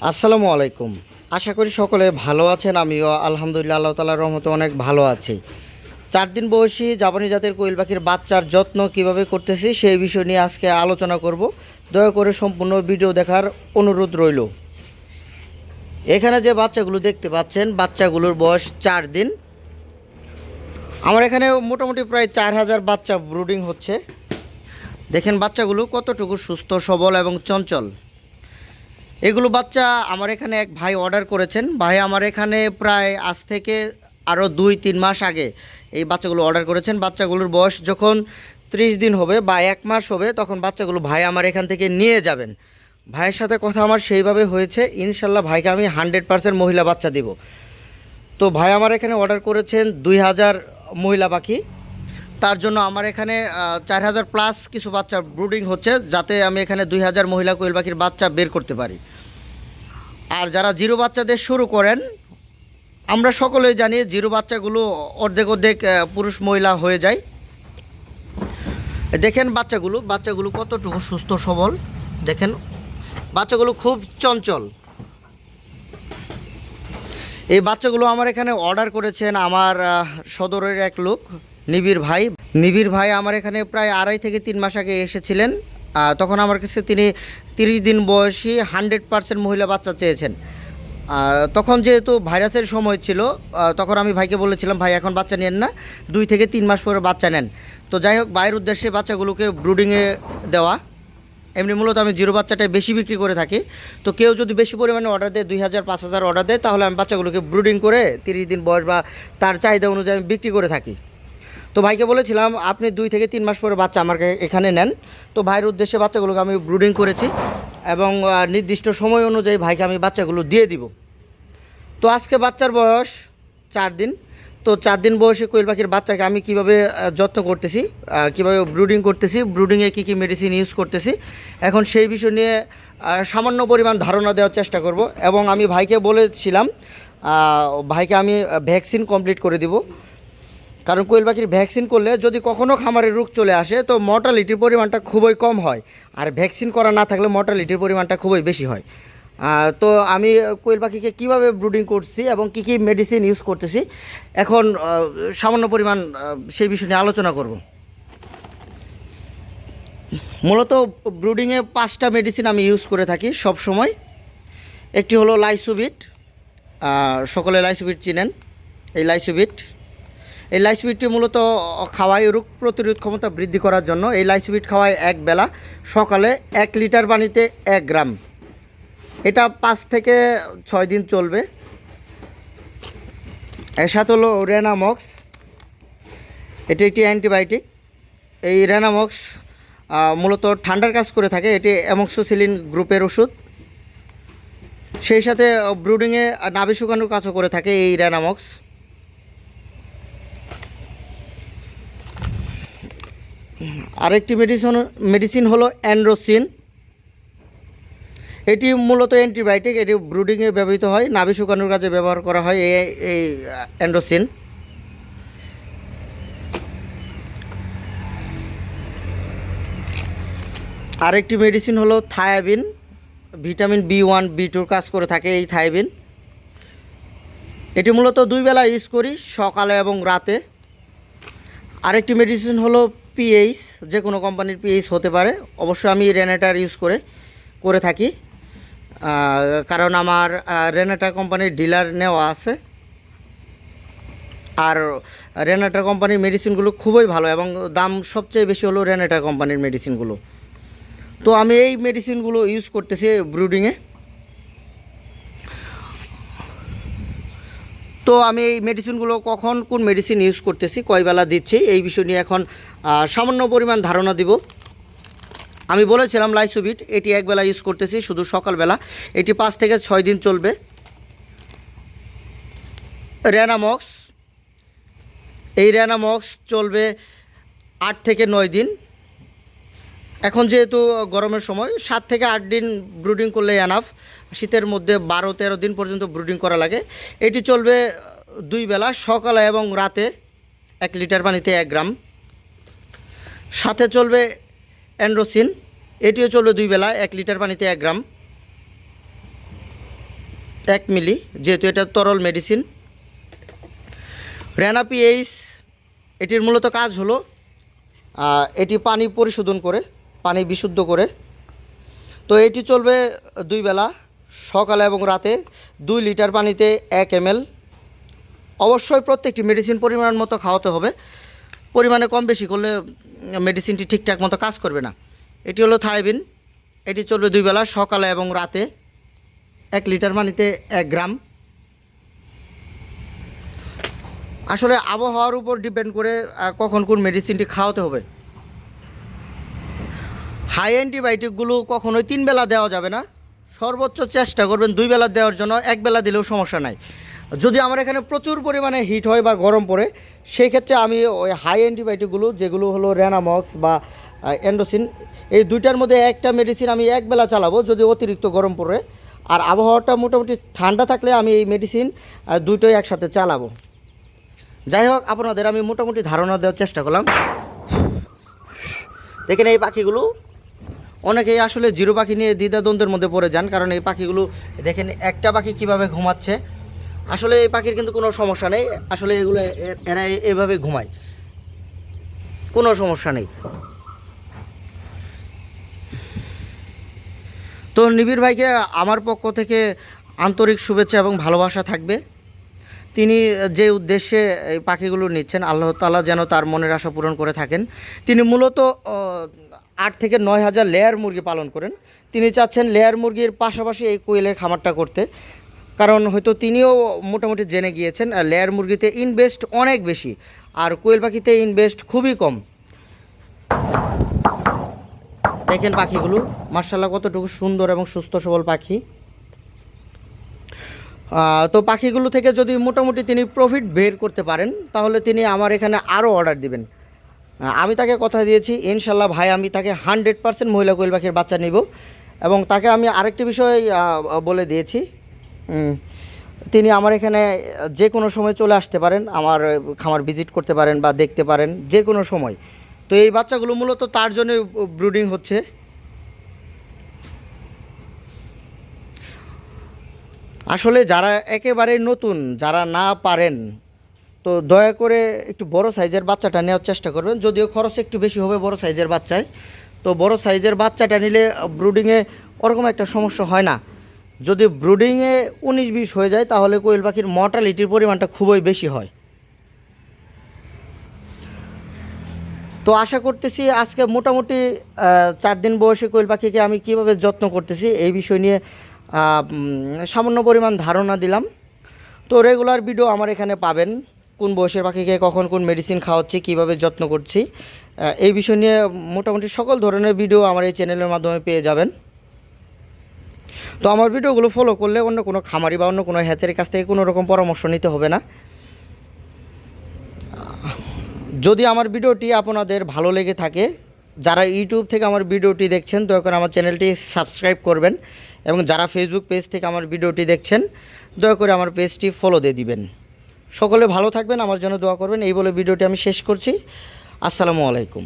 আসসালামু আলাইকুম। আশা করি সকলে ভালো আছেন, আমিও আলহামদুলিল্লাহ আল্লাহ তালার রহমতে অনেক ভালো আছি। চার দিন বয়সী জাপানি জাতের কোয়েল পাখির বাচ্চার যত্ন কীভাবে করতেছি সেই বিষয় নিয়ে আজকে আলোচনা করব। দয়া করে সম্পূর্ণ ভিডিও দেখার অনুরোধ রইল। এখানে যে বাচ্চাগুলো দেখতে পাচ্ছেন, বাচ্চাগুলোর বয়স চার দিন। আমার এখানে মোটামুটি প্রায় চার হাজার বাচ্চা ব্রুডিং হচ্ছে। দেখেন বাচ্চাগুলো কতটুকু সুস্থ, সবল এবং চঞ্চল। এগুলো বাচ্চা আমার এখানে এক ভাই অর্ডার করেছেন। ভাই আমার এখানে প্রায় আজ থেকে আরও দুই, তিন মাস আগে এই বাচ্চাগুলো অর্ডার করেছেন। বাচ্চাগুলোর বয়স যখন ত্রিশ দিন হবে বা এক মাস হবে, তখন বাচ্চাগুলো ভাই আমার এখান থেকে নিয়ে যাবেন। ভাইয়ের সাথে কথা আমার সেইভাবে হয়েছে। ইনশাল্লাহ ভাইকে আমি হান্ড্রেড পার্সেন্ট মহিলা বাচ্চা দিব। তো ভাই আমার এখানে অর্ডার করেছেন দুই হাজার মহিলা পাখি। তার জন্য আমার এখানে চার হাজার প্লাস কিছু বাচ্চা ব্রুডিং হচ্ছে, যাতে আমি এখানে দুই হাজার মহিলা কোয়েল পাখির বাচ্চা বের করতে পারি। আর যারা জিরো বাচ্চাদের শুরু করেন, আমরা সকলেই জানি জিরো বাচ্চাগুলো অর্ধেক অর্ধেক পুরুষ মহিলা হয়ে যায়। দেখেন বাচ্চাগুলো বাচ্চাগুলো কতটুকু সুস্থ সবল, দেখেন। বাচ্চাগুলো খুব চঞ্চল। এই বাচ্চাগুলো আমার এখানে অর্ডার করেছেন আমার সদরের এক লোক। নিবিড় ভাই। নিবিড় ভাই আমার এখানে প্রায় আড়াই থেকে তিন মাস আগে এসেছিলেন। তখন আমার কাছে তিনি তিরিশ দিন বয়সী হান্ড্রেড পার্সেন্ট মহিলা বাচ্চা চেয়েছেন। তখন যেহেতু ভাইরাসের সময় ছিল তখন আমি ভাইকে বলেছিলাম, ভাই, এখন বাচ্চা নেন না, দুই থেকে তিন মাস পরে বাচ্চা নেন। তো যাই হোক, ভাইয়ের উদ্দেশ্যে বাচ্চাগুলোকে ব্রুডিংয়ে দেওয়া। এমনি মূলত আমি জিরো বাচ্চাটাই বেশি বিক্রি করে থাকি। তো কেউ যদি বেশি পরিমাণে অর্ডার দেয়, দুই হাজার, পাঁচ হাজার অর্ডার দেয়, তাহলে আমি বাচ্চাগুলোকে ব্রুডিং করে তিরিশ দিন বয়স বা তার চাহিদা অনুযায়ী আমি বিক্রি করে থাকি। তো ভাইকে বলেছিলাম, আপনি দুই থেকে তিন মাস পরে বাচ্চা আমার কা- এখানে নেন। তো ভাইয়ের উদ্দেশ্যে বাচ্চাগুলোকে আমি ব্রুডিং করেছি এবং নির্দিষ্ট সময় অনুযায়ী ভাইকে আমি বাচ্চাগুলো দিয়ে দিব। তো আজকে বাচ্চার বয়স চার দিন। তো চার দিন বয়সে কোয়েল পাখির বাচ্চাকে আমি কীভাবে যত্ন করতেছি কীভাবে ব্রুডিং করতেছি, ব্রুডিংয়ে কী কী মেডিসিন ইউজ করতেছি, এখন সেই বিষয় নিয়ে সামান্য পরিমাণ ধারণা দেওয়ার চেষ্টা করব এবং আমি ভাইকে বলেছিলাম ভাইকে আমি ভ্যাকসিন কমপ্লিট করে দিব। কারণ কোয়েল পাখির ভ্যাকসিন করলে যদি কখনও খামারে রোগ চলে আসে, তো মর্টালিটির পরিমাণটা খুবই কম হয়। আর ভ্যাকসিন করা না থাকলে মর্টালিটির পরিমাণটা খুবই বেশি হয়। তো আমি কোয়েল পাখিকে কীভাবে ব্রুডিং করছি এবং কী কী মেডিসিন ইউজ করতেছি, এখন সামান্য পরিমাণ সেই বিষয় নিয়ে আলোচনা করব। মূলত ব্রুডিংয়ে পাঁচটা মেডিসিন আমি ইউজ করে থাকি সব সময় একটি হলো লাইসোবিট সকলে লাইসোবিট চিনেন। এই লাইসোবিট এই লাইসুইটটি মূলত খাওয়ায় রোগ প্রতিরোধ ক্ষমতা বৃদ্ধি করার জন্য। এই লাইসুইট খাওয়ায় এক বেলা, সকালে এক লিটার পানিতে এক গ্রাম। এটা পাঁচ থেকে ছয় দিন চলবে। এর সাথে হলো রেনামক্স। এটি একটি অ্যান্টিবায়োটিক। এই রেনামক্স মূলত ঠান্ডার কাজ করে থাকে। এটি অ্যামক্সোসিলিন গ্রুপের ওষুধ। সেই সাথে ব্রুডিংয়ে নাভি শুকানোর কাজও করে থাকে এই রেনামক্স। আরেকটি মেডিসিন মেডিসিন হলো অ্যান্ড্রোসিন এটি মূলত অ্যান্টিবায়োটিক এটি ব্রুডিংয়ে ব্যবহৃত হয়, নাভি শুকানোর কাজে ব্যবহার করা হয় এই এই অ্যান্ড্রোসিন আরেকটি মেডিসিন হলো thiamine vitamin B one B টুর কাজ করে থাকে এই থায়াবিন এটি মূলত দুই বেলা ইউজ করি, সকালে এবং রাতে। আরেকটি মেডিসিন হলো পিএইচ, যে কোনো কোম্পানির পিএইচ হতে পারে। অবশ্যই আমি রেনেটার ইউজ করে করে থাকি। কারণ আমার রেনেটার কোম্পানির ডিলার নেওয়া আছে। আর রেনেটার কোম্পানির মেডিসিনগুলো খুবই ভালো এবং দাম সবচেয়ে বেশি হলো রেনেটার কোম্পানির মেডিসিনগুলো তো আমি এই মেডিসিনগুলো ইউজ করতেছি ব্রুডিংয়ে তো আমি এই মেডিসিনগুলো কখন কোন মেডিসিন ইউজ করতেছি, কয়বেলা দিচ্ছি, এই বিষয় নিয়ে এখন সামান্য পরিমাণ ধারণা দিব। আমি বলেছিলাম লাইসোবিট এটি একবেলা ইউজ করতেছি, শুধু সকালবেলা। এটি পাঁচ থেকে ছয় দিন চলবে। র্যানামক্স এই র্যানামক্স চলবে আট থেকে নয় দিন। এখন যেহেতু গরমের সময়, সাত থেকে আট দিন ব্রুডিং করলে এনাফ শীতের মধ্যে বারো, তেরো দিন পর্যন্ত ব্রুডিং করা লাগে। এটি চলবে দুই বেলা, সকালে এবং রাতে এক লিটার পানিতে এক গ্রাম। সাথে চলবে অ্যান্ড্রোসিন এটিও চলবে দুই বেলা, এক লিটার পানিতে এক গ্রাম। এক মিলি, যেহেতু এটা তরল মেডিসিন রেনাপি এইস এটির মূলত কাজ হলো এটি পানি পরিশোধন করে পানি বিশুদ্ধ করে। তো এটি চলবে দুই বেলা, সকালে এবং রাতে দুই লিটার পানিতে এক এম অবশ্যই প্রত্যেকটি মেডিসিন পরিমাণ মতো খাওয়াতে হবে। পরিমাণে কম বেশি করলে মেডিসিনটি ঠিকঠাক মতো কাজ করবে না। এটি হলো থাইবিন। এটি চলবে দুই বেলা, সকালে এবং রাতে। এক লিটার পানিতে এক গ্রাম। আসলে আবহাওয়ার উপর ডিপেন্ড করে কখন কোন মেডিসিনটি খাওয়াতে হবে। হাই অ্যান্টিবায়োটিকগুলো কখনোই তিন বেলা দেওয়া যাবে না। সর্বোচ্চ চেষ্টা করবেন দুই বেলা দেওয়ার জন্য, এক বেলা দিলেও সমস্যা নাই। যদি আমার এখানে প্রচুর পরিমাণে হিট হয় বা গরম পড়ে, সেই ক্ষেত্রে আমি ওই হাই অ্যান্টিবায়োটিকগুলো যেগুলো হলো র্যানামক্স বা অ্যান্ডোসিন এই দুইটার মধ্যে একটা মেডিসিন আমি এক বেলা চালাবো যদি অতিরিক্ত গরম পড়ে। আর আবহাওয়াটা মোটামুটি ঠান্ডা থাকলে আমি এই মেডিসিন দুটোই একসাথে চালাবো। যাই হোক, আপনাদের আমি মোটামুটি ধারণা দেওয়ার চেষ্টা করলাম। দেখেন এই পাখিগুলো। অনেকেই আসলে জিরো পাখি নিয়ে দ্বিধাদ্বন্দ্বের মধ্যে পড়ে যান, কারণ এই পাখিগুলো, দেখেন একটা পাখি কীভাবে ঘুমাচ্ছে, আসলে এই পাখির কিন্তু কোনো সমস্যা নেই, আসলে এগুলো এরা এভাবে ঘুমায়। কোনো সমস্যা নেই। তো নিবিড় ভাইকে আমার পক্ষ থেকে আন্তরিক শুভেচ্ছা এবং ভালোবাসা থাকবে। তিনি যে উদ্দেশ্যে এই পাখিগুলো নিচ্ছেন, আল্লাহ তালা যেন তার মনের আশা পূরণ করে থাকেন। তিনি মূলত আট থেকে নয় হাজার লেয়ার মুরগি পালন করেন। তিনি চাচ্ছেন লেয়ার মুরগির পাশাপাশি এই কোয়েলের খামারটা করতে। কারণ হয়তো তিনিও মোটামুটি জেনে গিয়েছেন লেয়ার মুরগিতে ইনভেস্ট অনেক বেশি। আর কোয়েল পাখিতে ইনভেস্ট খুবই কম। দেখেন পাখিগুলো মার্শাল্লাহ কতটুকু সুন্দর এবং সুস্থ সবল পাখি। তো পাখিগুলো থেকে যদি মোটামুটি তিনি প্রফিট বের করতে পারেন, তাহলে তিনি আমার এখানে আরও অর্ডার দিবেন। আমি তাকে কথা দিয়েছি, ইনশাল্লাহ ভাই, আমি তাকে হানড্রেড পার্সেন্ট মহিলা কোয়েল পাখির বাচ্চা নিব। এবং তাকে আমি আরেকটি বিষয় বলে দিয়েছি। তিনি আমার এখানে যে কোনো সময় চলে আসতে পারেন, আমার খামার ভিজিট করতে পারেন বা দেখতে পারেন, যে কোনো সময়। তো এই বাচ্চাগুলো মূলত তার জন্য ব্রুডিং হচ্ছে। আসলে যারা একেবারে নতুন, যারা না পারেন তো দয়া করে একটু বড় সাইজের বাচ্চাটা নেওয়ার চেষ্টা করবেন। যদিও খরচ একটু বেশি হবে বড় সাইজের বাচ্চায় তো বড় সাইজের বাচ্চাটা নিলে ব্রুডিংয়ে ওরকম একটা সমস্যা হয় না। যদি ব্রুডিংয়ে উনিশ বিশ হয়ে যায়, তাহলে কোয়েল পাখির মর্টালিটির পরিমাণটা খুবই বেশি হয়। তো আশা করতেছি আজকে মোটামুটি চার দিন বয়সে কোয়েল পাখিকে আমি কীভাবে যত্ন করতেছি এই বিষয় নিয়ে সামান্য পরিমাণ ধারণা দিলাম। তো রেগুলার ভিডিও আমার এখানে পাবেন। কোন বয়সের পাখিকে কখন কোন মেডিসিন খাওয়াচ্ছি, কীভাবে যত্ন করছি এই বিষয় নিয়ে মোটামুটি সকল ধরনের ভিডিও আমার এই চ্যানেলের মাধ্যমে পেয়ে যাবেন। তো আমার ভিডিওগুলো ফলো করলে অন্য কোনো খামারি বা অন্য কোনো হ্যাচারির কাছ থেকে কোনো রকম পরামর্শ নিতে হবে না। যদি আমার ভিডিওটি আপনাদের ভালো লেগে থাকে, যারা ইউটিউব থেকে আমার ভিডিওটি দেখছেন, দয়া করে আমার চ্যানেলটি সাবস্ক্রাইব করবেন এবং যারা ফেসবুক পেজ থেকে আমার ভিডিওটি দেখছেন, দয়া করে আমার পেজটি ফলো দিয়ে দিবেন। সকলে ভালো থাকবেন, আমার জন্য দোয়া করবেন। এই বলে ভিডিওটি আমি শেষ করছি। আসসালামু আলাইকুম।